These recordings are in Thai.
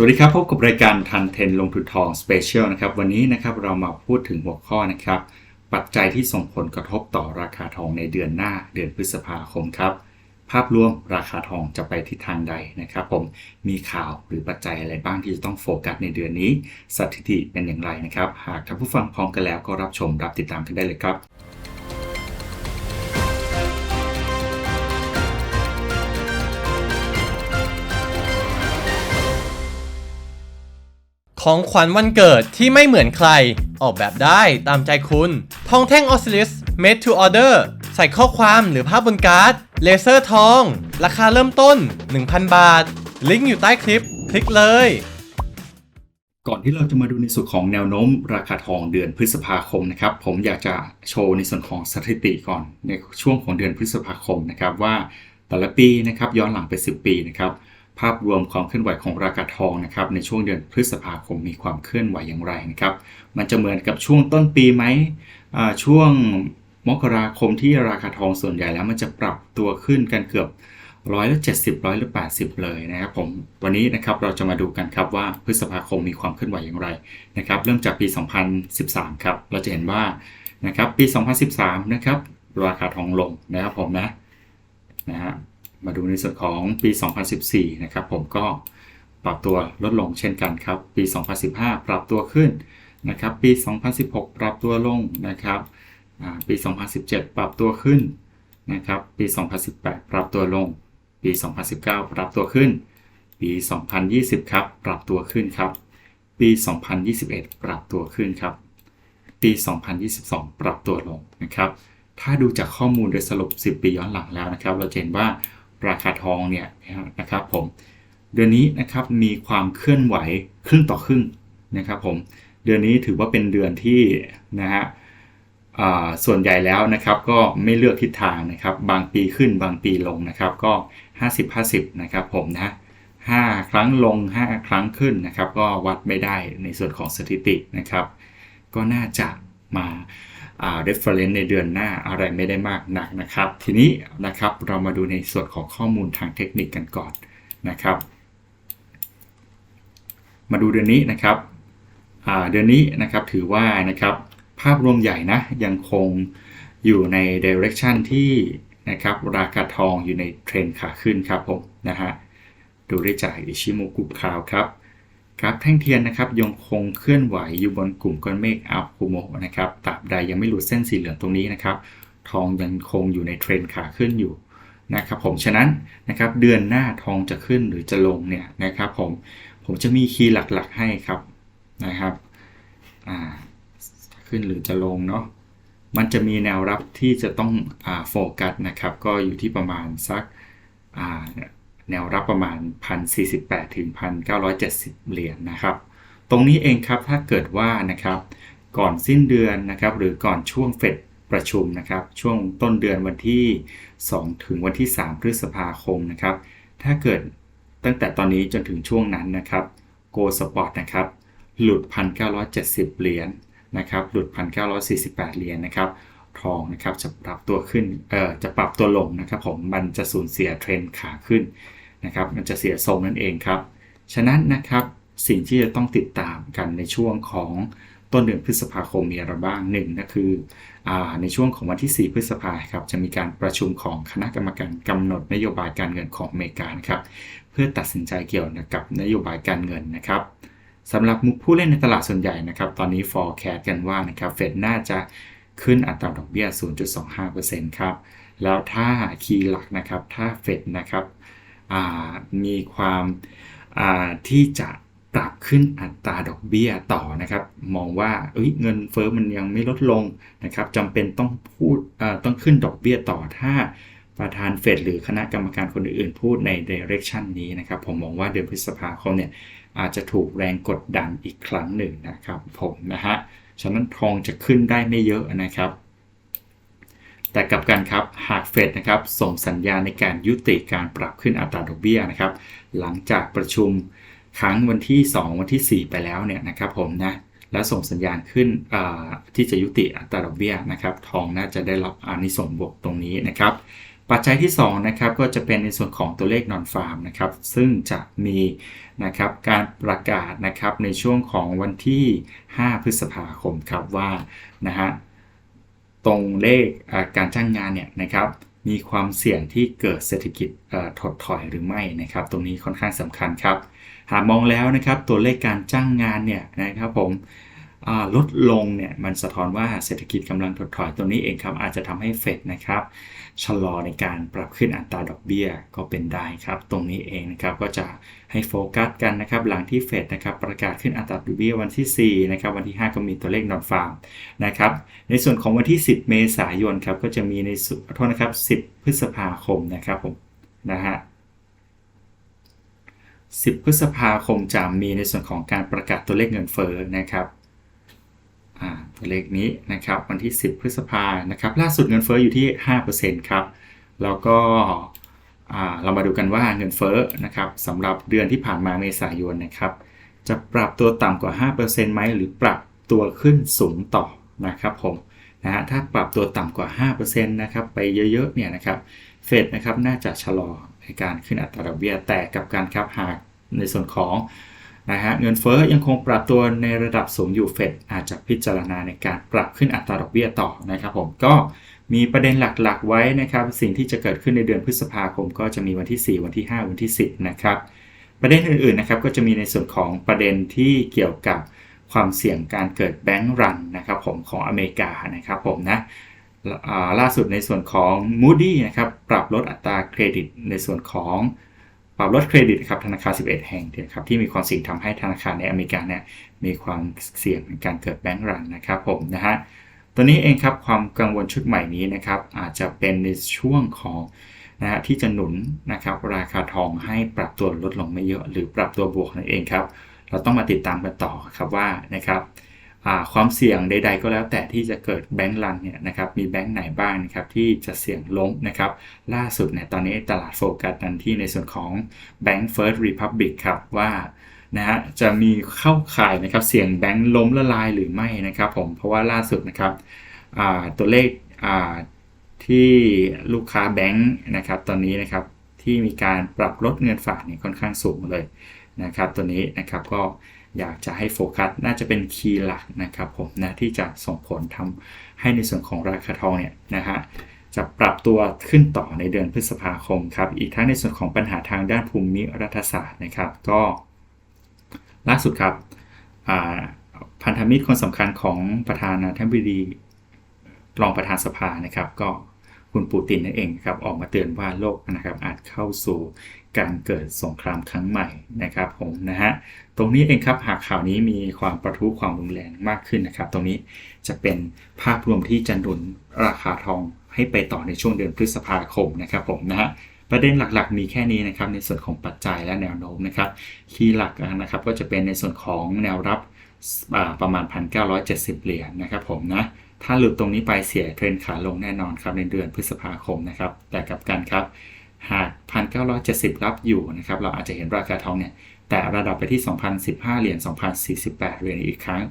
สวัสดีครับพบกับรายการทันเทนลงทุนทองสเปเชียลนะครับวันนี้นะครับเรามาพูดถึงหัวข้อนะครับ ปัจจัยที่ส่งผลกระทบต่อราคาทองในเดือนหน้าเดือนพฤษภาคมครับ ภาพรวมราคาทองจะไปทิศทางใดนะครับ ผมมีข่าวหรือปัจจัยอะไรบ้างที่จะต้องโฟกัสในเดือนนี้ สถิติเป็นอย่างไรนะครับ หากท่านผู้ฟังพร้อมกันแล้วก็รับชมรับติดตามกันได้เลยครับ ของขวัญวันเกิดที่ไม่เหมือนใคร ออกแบบได้ตามใจคุณ ทองแท่งออสซิลิส made to order ใส่ข้อความหรือภาพบนการ์ด เลเซอร์ทอง ราคาเริ่มต้น 1,000 บาท ลิงก์อยู่ใต้คลิป คลิกเลย ก่อนที่เราจะมาดูในส่วนของแนวโน้มราคาทองเดือนพฤษภาคมนะครับ ผมอยากจะโชว์ในส่วนของสถิติก่อนในช่วงของเดือนพฤษภาคมนะครับว่าแต่ละปีนะครับย้อนหลังไป 10 ปีนะครับ ภาพรวมความเคลื่อนไหวของราคาทองนะครับในช่วงเดือนพฤษภาคมมีความเคลื่อนไหวอย่างไรนะครับ มันจะเหมือนกับช่วงต้นปีไหมอ่าช่วงมกราคมที่ราคาทองส่วนใหญ่แล้วมันจะปรับตัวขึ้นกันเกือบร้อยละ70ร้อยละ80เลยนะครับผมวันนี้นะครับเราจะมาดูกันครับว่าพฤษภาคมมีความเคลื่อนไหวอย่างไรนะครับเริ่มจากปี 2013 ครับเราจะเห็นว่านะครับปี 2013 นะครับราคาทองลงนะครับผมนะนะฮะ มาดูในส่วนของปี 2014 นะครับผมก็ปรับตัวลดลงเช่นกันครับ ปี 2015 ปรับตัวขึ้นนะครับ ปี 2016 ปรับตัวลงนะครับปี 2017 ปรับตัวขึ้นนะครับ ปี 2018 ปรับตัวลง ปี 2019 ปรับตัวขึ้น ปี 2020 ครับ ปรับตัวขึ้นครับ ปี 2021 ปรับตัวขึ้นครับ ปี 2022 ปรับตัวลงนะครับ ถ้าดูจากข้อมูลโดยสรุป 10 ปีย้อนหลังแล้วนะครับ เราจะเห็นว่า ราคาทองเนี่ยนะครับผมเดือนนี้นะครับมีความเคลื่อนไหวครึ่งต่อครึ่งนะครับผมเดือนนี้ถือว่าเป็นเดือนที่นะฮะส่วนใหญ่แล้วนะครับก็ไม่เลือกทิศทางนะครับ บางปีขึ้นบางปีลงนะครับ ก็ 50 50นะครับผมนะ5ครั้งลง 5 ครั้งขึ้นนะครับ ก็วัดไม่ได้ในส่วนของสถิตินะครับ ก็น่าจะมา reference ในเดือนหน้าอะไรไม่ได้มากนักนะครับ ทีนี้นะครับเรามาดูในส่วนของข้อมูลทางเทคนิคกันก่อนนะครับ มาดูเดือนนี้นะครับอ่าเดือนนี้นะครับถือว่านะครับภาพรวมใหญ่นะยังคงอยู่ใน direction ที่นะครับราคาทองอยู่ในเทรนขาขึ้นครับผมนะฮะดูได้จากอิชิโมกุคาวครับ กราฟแท่งเทียนนะครับยังคงเคลื่อนไหวอยู่บนกลุ่มก้อนเมฆอัพคูโมนะครับตราบใดยังไม่หลุดเส้นสีเหลืองตรงนี้นะครับ ทองยังคงอยู่ในเทรนขาขึ้นอยู่นะครับผมฉะนั้นนะครับเดือนหน้าทองจะขึ้นหรือจะลงเนี่ยนะครับผมผมจะมีคีย์หลักๆให้ครับนะครับอ่าขึ้นหรือจะลงเนาะมันจะมีแนวรับที่จะต้องอ่าโฟกัสนะครับ ก็อยู่ที่ประมาณสักอ่า แนวรับประมาณ 1,048 ถึง 1,970 เหรียญนะครับ ตรงนี้เองครับถ้าเกิดว่านะครับก่อนสิ้นเดือนนะครับหรือก่อนช่วงเฟดประชุมนะครับ ช่วงต้นเดือนวันที่ 2 ถึงวันที่ 3 พฤษภาคมนะครับ ถ้าเกิดตั้งแต่ตอนนี้จนถึงช่วงนั้นนะครับ Go Spot นะครับหลุด 1,970 เหรียญนะครับหลุด 1,948 เหรียญนะครับทองนะครับจะปรับตัวขึ้นเอ่อจะปรับตัวลงนะครับผมมันจะสูญเสียเทรนด์ขาขึ้น นะครับ มันจะเสียทรงนั่นเองครับ ฉะนั้นนะครับสิ่งที่จะต้องติดตามกันในช่วงของต้นเดือนพฤษภาคมมีอะไรบ้างหนึ่งก็คืออในช่วงของวันที่ 4 พฤษภาครับจะมีการประชุมของคณะกรรมการกำหนดนโยบายการเงินของอเมริกาครับเพื่อตัดสินใจเกี่ยวกับนโยบายการเงินนะครับสำหรับผู้เล่นในตลาดส่วนใหญ่นะครับ ตอนนี้ forecast กันว่านะครับเฟดน่าจะขึ้นอัตราดอกเบี้ย 0.25%ครับแล้วถ้าคีย์หลักนะครับถ้าเฟดนะครับ มีความาที่จะปรับขึ้นอัตราดอกเบี้ยต่อนะครับ มองว่าเเงินเฟ้อมันยังไม่ลดลงนะครับจำเป็นต้องพูดต้องขึ้นดอกเบี้ยต่อถ้าประธานเฟดหรือคณะกรรมการคนอื่นๆ พูดใน direction นี้นะครับ ผมมองว่าเดือนพฤษภาคมเนี่ยอาจจะถูกแรงกดดันอีกครั้งหนึ่งนะครับผมนะฮะฉะนั้นทองจะขึ้นได้ไม่เยอะนะครับ แต่กับกันครับหากเฟดนะครับส่งสัญญาณในการยุติการปรับขึ้นอัตราดอกเบี้ยนะครับ หลังจากประชุมครั้งวันที่ 2 วันที่ 4 ไปแล้วเนี่ยนะครับผมนะแล้วส่งสัญญาณขึ้นที่จะยุติอัตราดอกเบี้ยนะครับ ทองน่าจะได้รับอานิสงส์บวกตรงนี้นะครับ ปัจจัยที่2นะครับก็จะเป็นในส่วนของตัวเลขนอนฟาร์มนะครับซึ่งจะมีนะครับการประกาศนะครับในช่วงของวันที่ 5 พฤษภาคมครับว่านะฮะ ตรงเลขการจ้างงานเนี่ยนะครับมีความเสี่ยงที่เกิดเศรษฐกิจถดถอยหรือไม่นะครับ ตรงนี้ค่อนข้างสำคัญครับ หากมองแล้วนะครับตัวเลขการจ้างงานเนี่ยนะครับผม ลดลงเนี่ยมันสะท้อนว่าเศรษฐกิจกำลังถดถอยตัวนี้เองครับ อาจจะทำให้เฟดนะครับชะลอในการปรับขึ้นอัตราดอกเบี้ยก็เป็นได้ครับ ตรงนี้เองนะครับก็จะให้โฟกัสกันนะครับ หลังที่เฟดนะครับประกาศขึ้นอัตราดอกเบี้ยวันที่4นะครับวันที่ 5 ก็มีตัวเลขนอนฟาร์มนะครับในส่วนของวันที่ 10 เมษายนครับก็จะมีในส่วนขอโทษนะครับ 10 พฤษภาคมนะครับผมนะฮะ10 พฤษภาคมจะมีในส่วนของการประกาศตัวเลขเงินเฟ้อนะครับ ตัวเลขนี้นะครับวันที่ 10 พฤษภานะครับล่าสุดเงินเฟ้ออยู่ที่ 5%ครับแล้วก็เรามาดูกันว่าเงินเฟ้อนะครับสำหรับเดือนที่ผ่านมาเมษายนนะครับ จะปรับตัวต่ำกว่า 5%ไหมหรือปรับตัวขึ้นสูงต่อนะครับผมนะฮะถ้าปรับตัวต่ำกว่า 5%นะครับไปเยอะๆเนี่ยนะครับเฟดนะครับน่าจะชะลอในการขึ้นอัตราดอกเบี้ยแต่กับการครับหากในส่วนของ นะฮะเงินเฟ้อยังคงปรับตัวในระดับสูงอยู่เฟดอาจจะพิจารณาในการปรับขึ้นอัตราดอกเบี้ยต่อนะครับผมก็มีประเด็นหลักๆ ไว้นะครับ สิ่งที่จะเกิดขึ้นในเดือนพฤษภาคม ก็จะมีวันที่ 4 วันที่ 5 วันที่ 10 นะครับ ประเด็นอื่นๆนะครับก็จะมีในส่วนของประเด็นที่เกี่ยวกับความเสี่ยงการเกิดแบงก์รันนะครับผมของอเมริกานะครับผมนะล่าสุดในส่วนของ Moody นะครับปรับลดอัตราเครดิตในส่วนของ ปรับลดเครดิตครับธนาคาร 11 แห่งนะครับที่มีความเสี่ยงทำให้ธนาคารในอเมริกาเนี่ยมีความเสี่ยงในการเกิดแบงก์รันนะครับผมนะฮะตัวนี้เองครับความกังวลชุดใหม่นี้นะครับอาจจะเป็นในช่วงของนะฮะที่จะหนุนนะครับราคาทองให้ปรับตัวลดลงไม่เยอะ หรือปรับตัวบวกนั่นเองครับ เราต้องมาติดตามกันต่อครับว่านะครับ ความเสี่ยงใด ๆ ก็แล้วแต่ที่จะเกิดแบงก์รันเนี่ยนะครับมีแบงก์ไหนบ้างนะครับที่จะเสี่ยงล้มนะครับล่าสุดเนี่ยตอนนี้ตลาดโฟกัสกันที่ในส่วนของ Bank First Republic ครับว่านะฮะจะมีเข้าข่ายนะครับเสี่ยงแบงก์ล้มละลายหรือไม่นะครับผมเพราะว่าล่าสุดนะครับตัวเลขที่ลูกค้าแบงค์นะครับตอนนี้นะครับที่มีการปรับลดเงินฝากเนี่ยค่อนข้างสูงเลยนะครับตัวนี้นะครับก็ อยากจะให้โฟกัสน่าจะเป็นคีย์หลักนะครับผมนะที่จะส่งผลทำให้ในส่วนของราคาทองเนี่ยนะฮะจะปรับตัวขึ้นต่อในเดือนพฤษภาคมครับอีกทั้งในส่วนของปัญหาทางด้านภูมิรัฐศาสตร์นะครับ ก็ล่าสุดครับพันธมิตรคนสำคัญของประธานาธิบดีรองประธานสภานะครับ ก็ คุณปูตินนั่นเองครับออกมาเตือนว่าโลกนะครับอาจเข้าสู่การเกิดสงครามครั้งใหม่นะครับผมนะฮะตรงนี้เองครับหากข่าวนี้มีความประทุความรุนแรงมากขึ้นนะครับ ตรงนี้จะเป็นภาพรวมที่จะหนุนราคาทองให้ไปต่อในช่วงเดือนพฤษภาคมนะครับผมนะฮะประเด็นหลักๆ มีแค่นี้นะครับในส่วนของปัจจัยและแนวโน้มนะครับคีย์หลักนะครับก็จะเป็นในส่วนของแนวรับประมาณ 1,970 เหรียญนะครับผมนะ ถ้าหลุดตรงนี้ไปเสียเทรนขาลงแน่นอนครับในเดือนพฤษภาคมนะครับ แต่กับกันครับ หาก 1,970 รับอยู่นะครับ เราอาจจะเห็นราคาทองเนี่ยแต่ระดับไปที่ 2,015 เหรียญ 2,048 เหรียญอีกครั้ง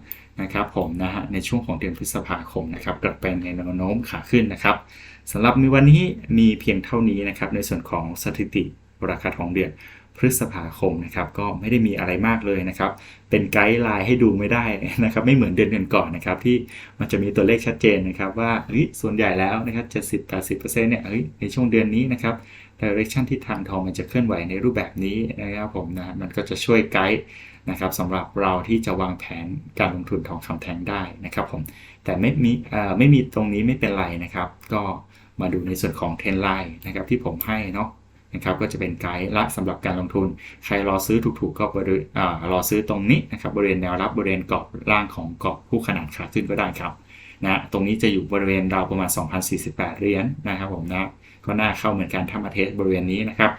นะครับผมนะฮะในช่วงของเดือนพฤษภาคมนะครับกลับเป็นในแนวโน้มขาขึ้นนะครับสำหรับในวันนี้มีเพียงเท่านี้นะครับในส่วนของสถิติราคาทองเดือน พฤษภาคมนะครับก็ไม่ได้มีอะไรมากเลยนะครับ เป็นไกด์ไลน์ให้ดูไม่ได้นะครับ ไม่เหมือนเดือนก่อนนะครับ ที่มันจะมีตัวเลขชัดเจนนะครับ ว่าเฮ้ยส่วนใหญ่แล้วนะครับ70-80%เปอร์เซ็นต์เนี่ยเฮ้ยในช่วงเดือนนี้นะครับ direction ที่ทางทองมันจะเคลื่อนไหวในรูปแบบนี้นะครับผมนะมันก็จะช่วยไกด์นะครับสำหรับเราที่จะวางแผนการลงทุนทองคำแท่งได้นะครับผมแต่ไม่มีเอ่อไม่มีตรงนี้ไม่เป็นไรนะครับ ก็มาดูในส่วนของเทรนไลน์นะครับที่ผมให้เนาะ นะครับก็จะเป็นไกด์ละสำหรับการลงทุน ใครรอซื้อถูกๆก็บริอ่ารอซื้อตรงนี้นะครับบริเวณแนวรับบริเวณกรอบล่างของกรอบผู้ขนาดขาขึ้นก็ได้ครับนะตรงนี้จะอยู่บริเวณราวประมาณ 2,048เหรียญนะครับผมนะก็น่าเข้าเหมือนกันถ้ามาเทสบริเวณนี้นะครับ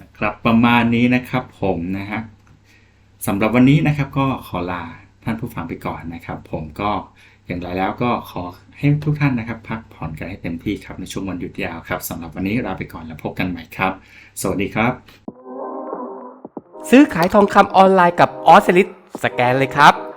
นะครับประมาณนี้นะครับผมนะฮะสำหรับวันนี้นะครับก็ขอลาท่านผู้ฟังไปก่อนนะครับ ผมก็ อย่างไรแล้วก็ขอให้ทุกท่านนะครับ พักผ่อนกันให้เต็มที่ครับในช่วงวันหยุดยาวครับสำหรับวันนี้ลาไปก่อนแล้วพบกันใหม่ครับ สวัสดีครับ ซื้อขายทองคำออนไลน์กับออสลิสสแกนเลยครับ